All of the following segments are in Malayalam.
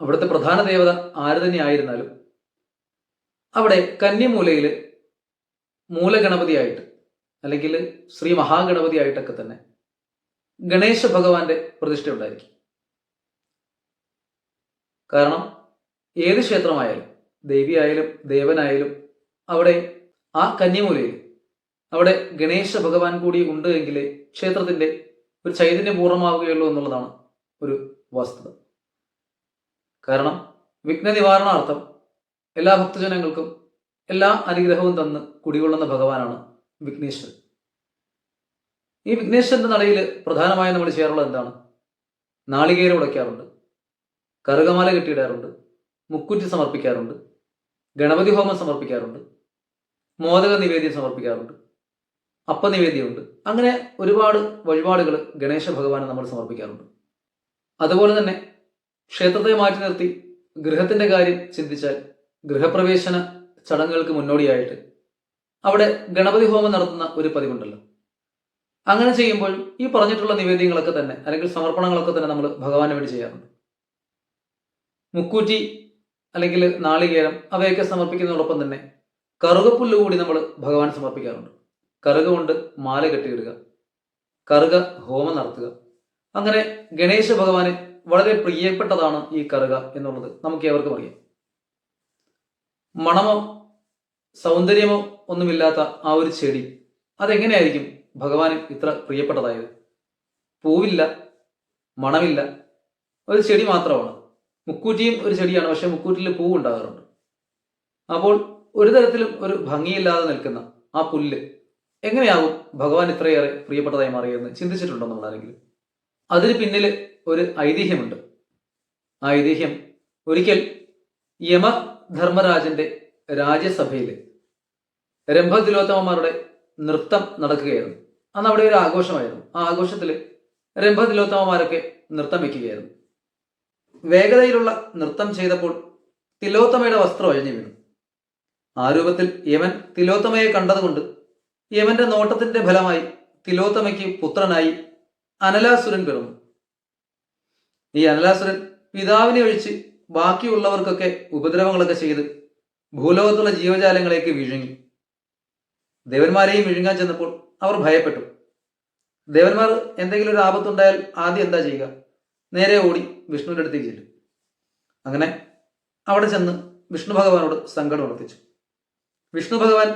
അവിടുത്തെ പ്രധാന ദേവത ആര് തന്നെ ആയിരുന്നാലും അവിടെ കന്യമൂലയിൽ മൂലഗണപതിയായിട്ട് അല്ലെങ്കിൽ ശ്രീ മഹാഗണപതിയായിട്ടൊക്കെ തന്നെ ഗണേശ ഭഗവാന്റെ പ്രതിഷ്ഠ ഉണ്ടായിരിക്കും. കാരണം ഏത് ക്ഷേത്രമായാലും ദേവിയായാലും ദേവനായാലും അവിടെ ആ കന്യമൂലയിൽ അവിടെ ഗണേശ ഭഗവാൻ കൂടി ഉണ്ട് എങ്കിലേ ക്ഷേത്രത്തിന്റെ ഒരു ചൈതന്യപൂർണമാവുകയുള്ളൂ എന്നുള്ളതാണ് ഒരു വസ്തുത. കാരണം വിഘ്ന നിവാരണാർത്ഥം എല്ലാ ഭക്തജനങ്ങൾക്കും എല്ലാ അനുഗ്രഹവും തന്ന് കുടികൊള്ളുന്ന ഭഗവാനാണ് വിഘ്നേശ്വരൻ. ഈ വിഘ്നേശ്വരന്റെ നടയിൽ പ്രധാനമായും നമ്മൾ ചെയ്യാറുള്ളത് എന്താണ്? നാളികേര ഉടയ്ക്കാറുണ്ട് കറുകമാല കെട്ടിയിടാറുണ്ട് മുക്കുറ്റി സമർപ്പിക്കാറുണ്ട് ഗണപതി ഹോമം സമർപ്പിക്കാറുണ്ട് മോദക നിവേദ്യം സമർപ്പിക്കാറുണ്ട് അപ്പ നിവേദ്യമുണ്ട്. അങ്ങനെ ഒരുപാട് വഴിപാടുകൾ ഗണേശ ഭഗവാന് നമ്മൾ സമർപ്പിക്കാറുണ്ട്. അതുപോലെ തന്നെ ക്ഷേത്രത്തെ മാറ്റി നിർത്തി ഗൃഹത്തിന്റെ കാര്യം ചിന്തിച്ചാൽ ഗൃഹപ്രവേശന ചടങ്ങുകൾക്ക് മുന്നോടിയായിട്ട് അവിടെ ഗണപതി ഹോമം നടത്തുന്ന ഒരു പതിവുണ്ടല്ലോ. അങ്ങനെ ചെയ്യുമ്പോൾ ഈ പറഞ്ഞിട്ടുള്ള നിവേദ്യങ്ങളൊക്കെ തന്നെ അല്ലെങ്കിൽ സമർപ്പണങ്ങളൊക്കെ തന്നെ നമ്മൾ ഭഗവാന് വേണ്ടി ചെയ്യാറുണ്ട്. മുക്കൂറ്റി അല്ലെങ്കിൽ നാളികേരം അവയൊക്കെ സമർപ്പിക്കുന്നതോടൊപ്പം തന്നെ കറുകപ്പുല്ല് കൂടി നമ്മൾ ഭഗവാൻ സമർപ്പിക്കാറുണ്ട്. കറുക കൊണ്ട് മാല കെട്ടിയിടുക കറുക ഹോമം നടത്തുക. അങ്ങനെ ഗണേശ ഭഗവാന് വളരെ പ്രിയപ്പെട്ടതാണ് ഈ കറുക എന്നുള്ളത്. നമുക്ക് ഏവർക്കും അറിയാം. മണമോ സൗന്ദര്യമോ ഒന്നുമില്ലാത്ത ആ ഒരു ചെടി അതെങ്ങനെയായിരിക്കും ഭഗവാന് ഇത്ര പ്രിയപ്പെട്ടതായത്? പൂവില്ല മണമില്ല ഒരു ചെടി മാത്രമാണ്. മുക്കൂറ്റിയും ഒരു ചെടിയാണ് പക്ഷെ മുക്കൂറ്റിൽ പൂവ് ഉണ്ടാകാറുണ്ട്. അപ്പോൾ ഒരു തരത്തിലും ഒരു ഭംഗിയില്ലാതെ നിൽക്കുന്ന ആ പുല്ല് എങ്ങനെയാവും ഭഗവാൻ ഇത്രയേറെ പ്രിയപ്പെട്ടതായി മാറിയെന്ന് ചിന്തിച്ചിട്ടുണ്ടോ നമ്മൾ ആരെങ്കിലും അതിന് പിന്നിൽ ഒരു ഐതിഹ്യമുണ്ട്. ആ ഐതിഹ്യം ഒരിക്കൽ യമധർമ്മരാജന്റെ രാജ്യസഭയിൽ രംഭതിലോത്തമന്മാരുടെ നൃത്തം നടക്കുകയായിരുന്നു. അന്ന് അവിടെ ഒരു ആഘോഷമായിരുന്നു. ആ ആഘോഷത്തിൽ രംഭതിലോത്തമന്മാരൊക്കെ നൃത്തം വയ്ക്കുകയായിരുന്നു വേഗതയിലുള്ള നൃത്തം ചെയ്തപ്പോൾ തിലോത്തമയുടെ വസ്ത്രം അഴിഞ്ഞു വീണു. ആ രൂപത്തിൽ യമൻ തിലോത്തമയെ കണ്ടതുകൊണ്ട് യമന്റെ നോട്ടത്തിന്റെ ഫലമായി തിലോത്തമയ്ക്ക് പുത്രനായി അനലാസുരൻ പിറന്നു. ഈ അനലാസുരൻ പിതാവിനെ ഒഴിച്ച് ബാക്കിയുള്ളവർക്കൊക്കെ ഉപദ്രവങ്ങളൊക്കെ ചെയ്ത് ഭൂലോകത്തുള്ള ജീവജാലങ്ങളേക്ക് വിഴുങ്ങി. ദേവന്മാരെയും വിഴുങ്ങാൻ ചെന്നപ്പോൾ അവർ ഭയപ്പെട്ടു. ദേവന്മാർ എന്തെങ്കിലും ഒരു ആപത്തുണ്ടായാൽ ആദ്യം എന്താ ചെയ്യുക? നേരെ ഓടി വിഷ്ണുവിന്റെ അടുത്തേക്ക് ചെല്ലും. അങ്ങനെ അവിടെ ചെന്ന് വിഷ്ണു ഭഗവാനോട് സങ്കടം ഉറപ്പിച്ചു. വിഷ്ണു ഭഗവാൻ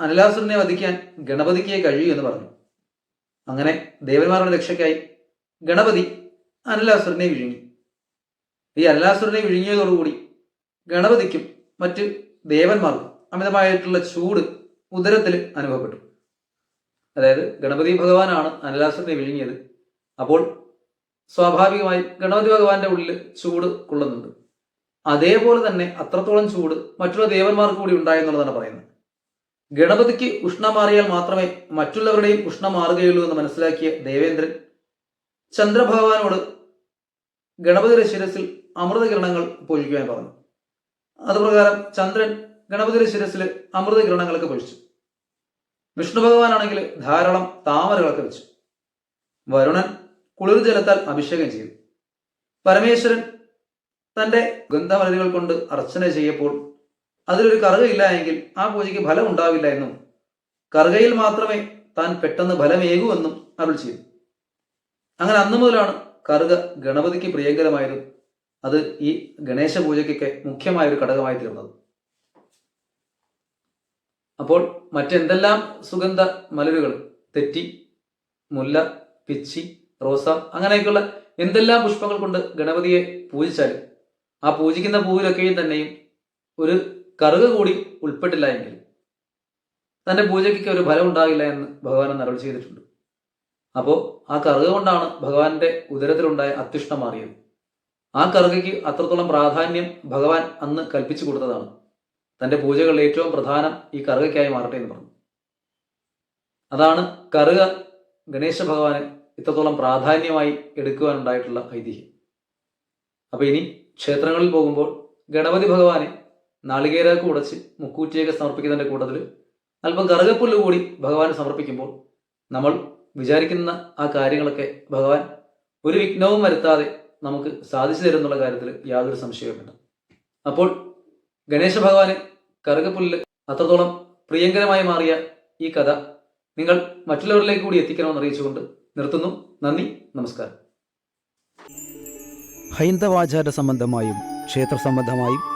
അനലാസുരനെ വധിക്കാൻ ഗണപതിക്ക് കഴിയൂ എന്ന് പറഞ്ഞു. അങ്ങനെ ദേവന്മാരുടെ രക്ഷയ്ക്കായി ഗണപതി അനലാസുരനെ വിഴുങ്ങി. ഈ അനലാസുരനെ വിഴുങ്ങിയതോടുകൂടി ഗണപതിക്കും മറ്റ് ദേവന്മാർക്കും അമിതമായിട്ടുള്ള ചൂട് ഉദരത്തിൽ അനുഭവപ്പെട്ടു. അതായത് ഗണപതി ഭഗവാനാണ് അനലാസുരനെ വിഴുങ്ങിയത്. അപ്പോൾ സ്വാഭാവികമായി ഗണപതി ഭഗവാന്റെ ഉള്ളിൽ ചൂട് കൊള്ളുന്നുണ്ട്. അതേപോലെ തന്നെ അത്രത്തോളം ചൂട് മറ്റുള്ള ദേവന്മാർക്ക് കൂടി ഉണ്ടായെന്നുള്ളതാണ് പറയുന്നത്. ഗണപതിക്ക് ഉഷ്ണം മാറിയാൽ മാത്രമേ മറ്റുള്ളവരുടെയും ഉഷ്ണം മാറുകയുള്ളൂ എന്ന് മനസ്സിലാക്കിയ ദേവേന്ദ്രൻ ചന്ദ്രഭഗവാനോട് ഗണപതിയുടെ ശിരസിൽ അമൃതകിരണങ്ങൾ പൊഴിക്കുവാൻ പറഞ്ഞു. അതുപ്രകാരം ചന്ദ്രൻ ഗണപതിയുടെ ശിരസിൽ അമൃതകിരണങ്ങളൊക്കെ പൊഴിച്ചു. വിഷ്ണു ഭഗവാനാണെങ്കിൽ ധാരാളം താമരകളൊക്കെ വെച്ചു. വരുണൻ കുളിർ ജലത്താൽ അഭിഷേകം ചെയ്തു. പരമേശ്വരൻ തന്റെ ഗന്ധമലരുകൾ കൊണ്ട് അർച്ചന ചെയ്യപ്പോൾ അതിലൊരു കറുകയില്ല എങ്കിൽ ആ പൂജയ്ക്ക് ഫലം ഉണ്ടാവില്ല എന്നും കറുകയിൽ മാത്രമേ താൻ പെട്ടെന്ന് ഫലമേകൂ എന്നും അരുൾ ചെയ്തു അങ്ങനെ അന്നു മുതലാണ് കറുക ഗണപതിക്ക് പ്രിയങ്കരമായതും അത് ഈ ഗണേശ പൂജയ്ക്കൊക്കെ മുഖ്യമായ ഒരു ഘടകമായി തീർന്നത്. അപ്പോൾ മറ്റെന്തെല്ലാം സുഗന്ധ മലരുകൾ? തെറ്റി മുല്ല പിച്ചി റോസ അങ്ങനെയൊക്കെയുള്ള എന്തെല്ലാം പുഷ്പങ്ങൾ കൊണ്ട് ഗണപതിയെ പൂജിച്ചാലും ആ പൂജിക്കുന്ന പൂവിലൊക്കെയും തന്നെയും ഒരു കറുക കൂടി ഉൾപ്പെട്ടില്ല എങ്കിൽ തന്റെ പൂജയ്ക്ക് ഒരു ഫലം ഉണ്ടാകില്ല എന്ന് ഭഗവാൻ നരൾ ചെയ്തിട്ടുണ്ട്. അപ്പോൾ ആ കറുക കൊണ്ടാണ് ഭഗവാന്റെ ഉദരത്തിലുണ്ടായ അത്യുഷ്ണം മാറിയത്. ആ കറുകയ്ക്ക് അത്രത്തോളം പ്രാധാന്യം ഭഗവാൻ അന്ന് കൽപ്പിച്ചു കൊടുത്തതാണ്. തന്റെ പൂജകളിൽ ഏറ്റവും പ്രധാനം ഈ കറുകയ്ക്കായി മാറട്ടെ എന്ന് പറഞ്ഞു. അതാണ് കറുക ഗണേശ ഭഗവാന് ഇത്രത്തോളം പ്രാധാന്യമായി എടുക്കുവാനുണ്ടായിട്ടുള്ള ഐതിഹ്യം. അപ്പൊ ഇനി ക്ഷേത്രങ്ങളിൽ പോകുമ്പോൾ ഗണപതി ഭഗവാനെ നാളികേരൊക്കെ ഉടച്ച് മുക്കൂറ്റിയൊക്കെ സമർപ്പിക്കുന്നതിന്റെ കൂട്ടത്തിൽ അല്പം കറുകപ്പുല്ല് കൂടി ഭഗവാൻ സമർപ്പിക്കുമ്പോൾ നമ്മൾ വിചാരിക്കുന്ന ആ കാര്യങ്ങളൊക്കെ ഭഗവാൻ ഒരു വിഘ്നവും വരുത്താതെ നമുക്ക് സാധിച്ചു തരുന്നുള്ള കാര്യത്തിൽ യാതൊരു സംശയവുമില്ല. അപ്പോൾ ഗണേശ ഭഗവാന് കറുകപ്പുല്ല് അത്രത്തോളം പ്രിയങ്കരമായി മാറിയ ഈ കഥ നിങ്ങൾ മറ്റുള്ളവരിലേക്ക് കൂടി എത്തിക്കണമെന്ന് അറിയിച്ചുകൊണ്ട് നിർത്തുന്നു. നന്ദി നമസ്കാരം. ഹൈന്ദവാചാര സംബന്ധമായും ക്ഷേത്ര സംബന്ധമായും